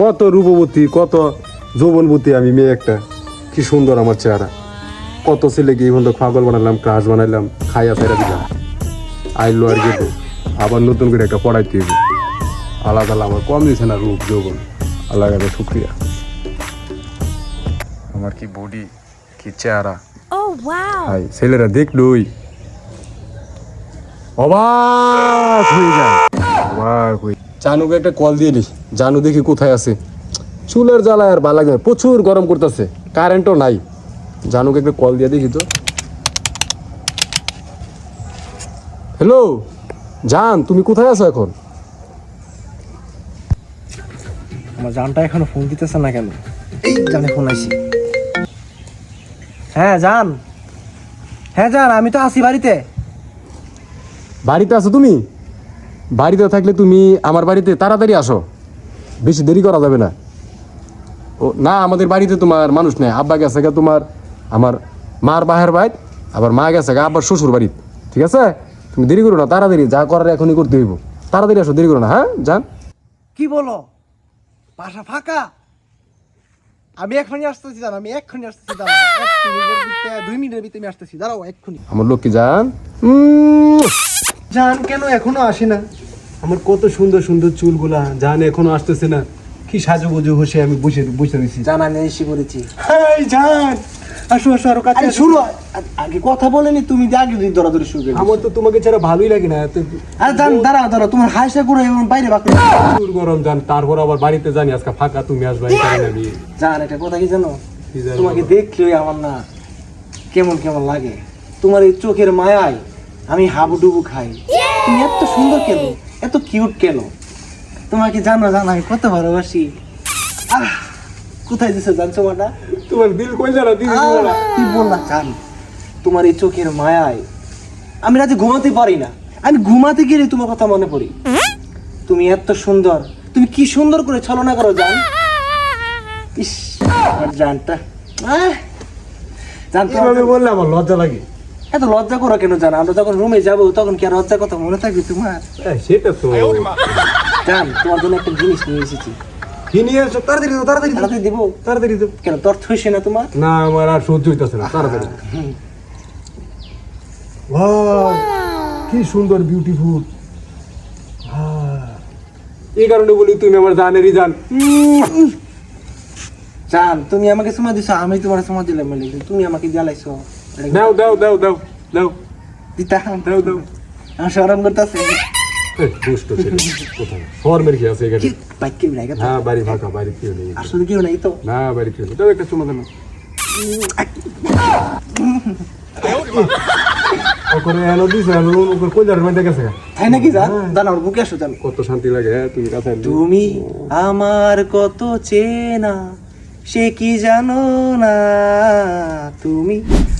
কত রূপবতী কত যৌবনবতী আমি মেয়ে একটা। কি সুন্দর আমার চেহারা। কত ছেলেকে এই বন্ধু পাগল বানালাম ক্রাশ বানাইলাম খাইয়া ফেরা দিলাম। আইলো আর গেল আবার নতুন করে একটা পড়াইতে হবে আলাদা আলাদা আমার কম দিছে না রূপ যৌবন। আলাদা আলাদা শুক্রিয়া। আমার কি বডি কি চেহারা? Oh, হাই ছেলেরা দেখলই। অবাক হয়ে যায়। অবাক হয়ে জানুকে একটা কল দিয়ে দিস জানু দেখি কোথায় আছে। চুলের জ্বালায় আর ভালো লাগে প্রচুর গরম করতেছে। কারেন্টও নাই। জানুকে একটা কল দিয়ে দেখি তো। হ্যালো জান তুমি কোথায় আছো এখন? আমার জানটা এখনও ফোন দিতেছে না কেন? এই জানে ফোন আইছি। হ্যাঁ জান। হ্যাঁ জান আমি তো আছি বাড়িতে। বাড়িতে আছো তুমি? বাড়িতে থাকলে তুমি আমার বাড়িতে তাড়াতাড়ি আসো। বেশি দেরি করা যাবে না। ও না আমাদের বাড়িতে তোমার মানুষ নেই। আব্বা গেছে গা তোমার আমার মার বাহের বাইর আবার মা গেছে গা আব্বার শ্বশুর বাড়ি ঠিক আছে? তুমি দেরি করো না তাড়াতাড়ি যা করার এখনই করতে হইব। তাড়াতাড়ি আসো দেরি করো না হ্যাঁ? যান। কি বলো? বাসা ফাঁকা? আমি এক্ষুনি আসতেছি দাঁড়াও আমি এক্ষুনি আসতেছি এক দুই মিনিটের ভিতরে আমি আসতেছি দাঁড়াও এক্ষুনি। আমার লোক কি যান জান কেন এখনও আসে না? আমার কত সুন্দর সুন্দর চুলগুলা জান এখনও আসতেছে না। কি সাজু সাজুগুজু হসে আমি বসে বসে রয়েছি জান আমি এসে পড়েছি এই জান! আসো আসো আরও কাছে। শুনো আগে কথা বলেনি তুমি যে আগে দৌড়াদৌড়ি শুরু করে আমার তো তোমাকে ছাড়া ভালোই লাগে না। আরে জান দাঁড়াও দাঁড়াও তোমার হাসা করে এবং বাইরে বাকি প্রচুর গরম জান তারপর আবার বাড়িতে জানি আজকে ফাঁকা তুমি আসবে আমি জান এটা কথা কি জানো? কি জানো? তোমাকে দেখলেই আমার না কেমন কেমন লাগে। তোমার এই চোখের মায়ায় আমি হাবুডুবু খাই। তুমি এত সুন্দর কেন? এত কিউট কেন? তোমাকে জানো জানো আমি কত ভালোবাসি। আহ কোথায় দিছো জানছো মাটা তোমার দিল কই জানা? দিল কি বললা জান? তোমার এই চোখের মায়ায় আমি রাতে ঘুমাতে পারি না। আমি ঘুমাতে গেলে তোমার কথা মনে পড়ি। তুমি এত সুন্দর। তুমি কি সুন্দর করে ছলনা করো জান? ইস আমার জানটা! জান কীভাবে বললে আমার লজ্জা লাগে। এত লজ্জা করো কেন জান? আমরা যখন রুমে যাব তখন কি আর লজ্জার কথা মনে থাকবে তোমার? সেটা তো জান তোমার জন্য একটা জিনিস নিয়ে এসেছি। কি নিয়ে আসো তাড়াতাড়ি দাও, তাড়াতাড়ি তাড়াতাড়ি দিব। তাড়াতাড়ি দাও। কেন তোর হয়েছে না তোমার? না আমার আর সহ্য হইতাছে না তাড়াতাড়ি। Wow, কি সুন্দর বিউটিফুল এই কারণে বলি তুমি আমার জানেরই জান। জান তুমি আমাকে সময় দিছো আমি তোমার সময় দিলাম তুমি আমাকে জ্বালাইছো। দাও দাও দাও দাও দাও। দিতাম দাও দাও। আমার সরম করতেছে। দুষ্ট ছেলে কোথায়? ফর্মের কি আছে এখানে? বাইক কেউ নাই গেছে? হ্যাঁ বাড়ি ফাঁকা বাড়ি কেউ নেই। আসলে কেউ নাই তো। না বাড়ি কেউ নেই। দাও একটা চুমা দেন ওখানে এলো দিস এলো ওখানে কই যার মধ্যে গেছে। গা? তাই নাকি জান জানো ওর বুকে আসো জান। কত শান্তি লাগে হ্যাঁ তুমি কাছে তুমি আমার কত চেনা সে কি জানো না তুমি?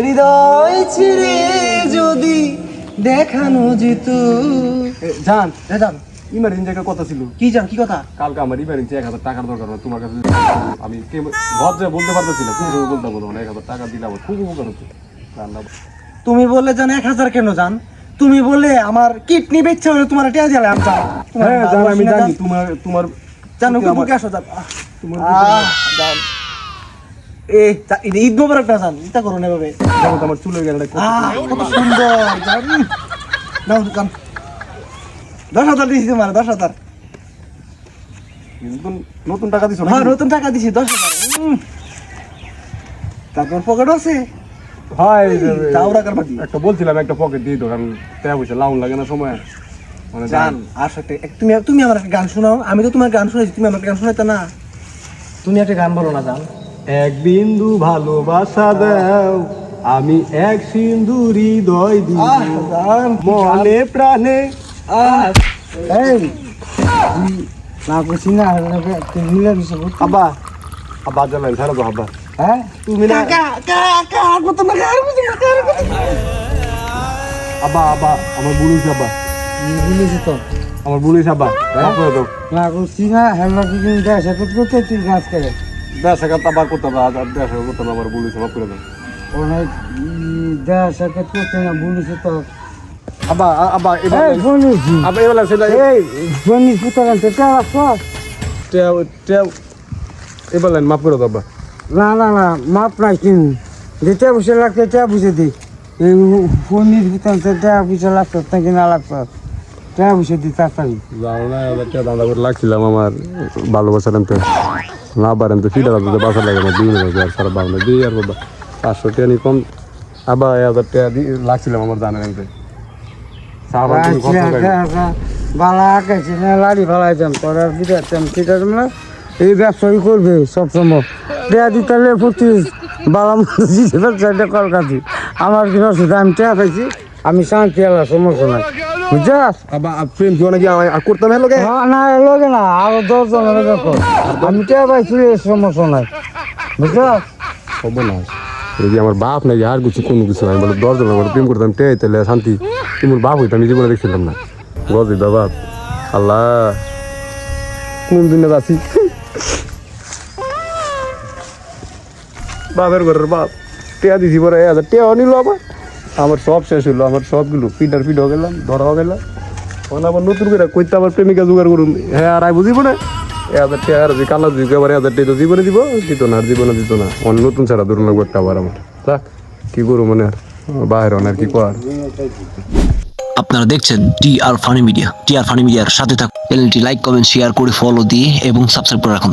হৃদয় ছিঁড়ে যদি দেখানো যেত। জান এ জান ইমার্জেন্সি একটা কথা ছিল। কি জান কি কথা? কালকে আমার ইমার্জেন্সি এক হাজার টাকার দরকার হয়, তোমার কাছে আমি কে- লজ্জায় বলতে পারতেছি না তুমি বলতে বলো না এক হাজার টাকা দিলে আমার খুব উপকার হতো। তুমি বললে জান এক হাজার কেন জান? তুমি বললে আমার কিডনি বেচছে হলে তোমার টিয়া দিলে আমি জান। হ্যাঁ আমি জানি তোমার তোমার জানো কি আমার- আসো জান। তোমার জান। এ ঈদ মোবারক না জান? এভাবে। আমার চুলের গেলে আহ, কত সুন্দর নাও জান দশ হাজার দিয়েছি তোমার দশ হাজার। নতুন নতুন টাকা দিছো হ্যাঁ নতুন টাকা দিছি দশ হাজার। তারপর পকেট আছে। হয় একটা বলছিলাম একটা পকেট দিয়ে টাকা পয়সা লাউন লাগে না সময়। মানে জান আর সাথে এক- তুমি তুমি আমার একটা গান শোনাও। আমি তো তোমার গান শুনেছি তুমি আমার গান শোনাইতে না। তুমি একটা গান বলো না জান। এক বিন্দু ভালোবাসা দাও আমি এক সিন্ধু হৃদয় দিব। গান। মনে প্রাণে আব্বা আব্বা জানাই হ্যাঁ? তুমি না আব্বা আব্বা আমার হয়েছে আব্বা। বলেছি তো? আমার না করছি না হ্যাঁ করতে তুই গাছ করে। দেশ একাত আবার করতাম দেশ করতাম ভুল হয়েছে মাফ করে দাও অনেক দেশ একত করতে না বলেছি তো আব্বা আ- আব্বা এবার বলেছি আব্বা এবার সেটা এই বনি পুতার আনতে টাকা সব টেও টেও এবার লাইন মাফ করে দাও আব্বা না না না মাপ নাই কিন যেটা বসে লাগছে টা বুঝে দি। এই ফোনের ভিতর বুঝে লাগতো নাকি না লাগতো তাড়াতাড়ি না করে লাগছিলাম আমার না পারেন তো ফিটা লাগতে বাসা লাগে আমার দিন লাগে সারা বাংলা দিই আর বাবা পাঁচশো টাকা নি কম আবার এক হাজার টাকা দিয়ে লাগছিলাম আমার জানেন আনতে সারা তুমি কষ্ট করে বালা আঁকাইছি না লাড়ি ফালাইতাম ঠিক আছে না এই ব্যবসায়ী করবে সবসময় দেয়া দিতে হলে প্রতি বালা মতো দিতে পারছে কলকাতি আমার কি অসুবিধা আমি টেয়া পাইছি আমি শান্তি আলার সমস্যা নাই বুঝছাস? আবার প্রেম কেউ নাকি আমি করতাম হ্যাঁ লোকে না লোকে না আরও দশজন দেখো আমি টেয়া পাইছি এই সমস্যা নাই। বুঝছাস? হব না যদি আমার বাপ নাকি আর কিছু কোনো কিছু আমি বলে দশ জন প্রেম করতাম টে তাহলে শান্তি। তুমি বাপ হইতাম জীবনে দেখছিলাম না। গজি বাবা আল্লাহ। কোন দিনে আছি বাপের ঘরের বাপ। টেয়া দিছি পরে হাজার টেয়াও নিল আমার। আমার সব শেষ হলো আমার সবগুলো পিটার পিট হয়ে গেলাম ধরাও গেলাম। তখন আবার নতুন করে কইতে আবার প্রেমিকা জোগাড় করুন হ্যাঁ আর আই বুঝিব না এ আর কালা তো জীবনে দিব, দিত না, আর জীবনে দিত না। অনেক নতুন ছাড়া ধরুন লাগবে একটা আবার আমার। যাক, কি করব মনে আর? বাইরে আর কি কর আপনারা দেখছেন T R funny media. T R funny মিডিয়ার সাথে থাকুন। চ্যানেলটি লাইক, কমেন্ট, শেয়ার করে ফলো দিয়ে এবং সাবস্ক্রাইব করে রাখুন।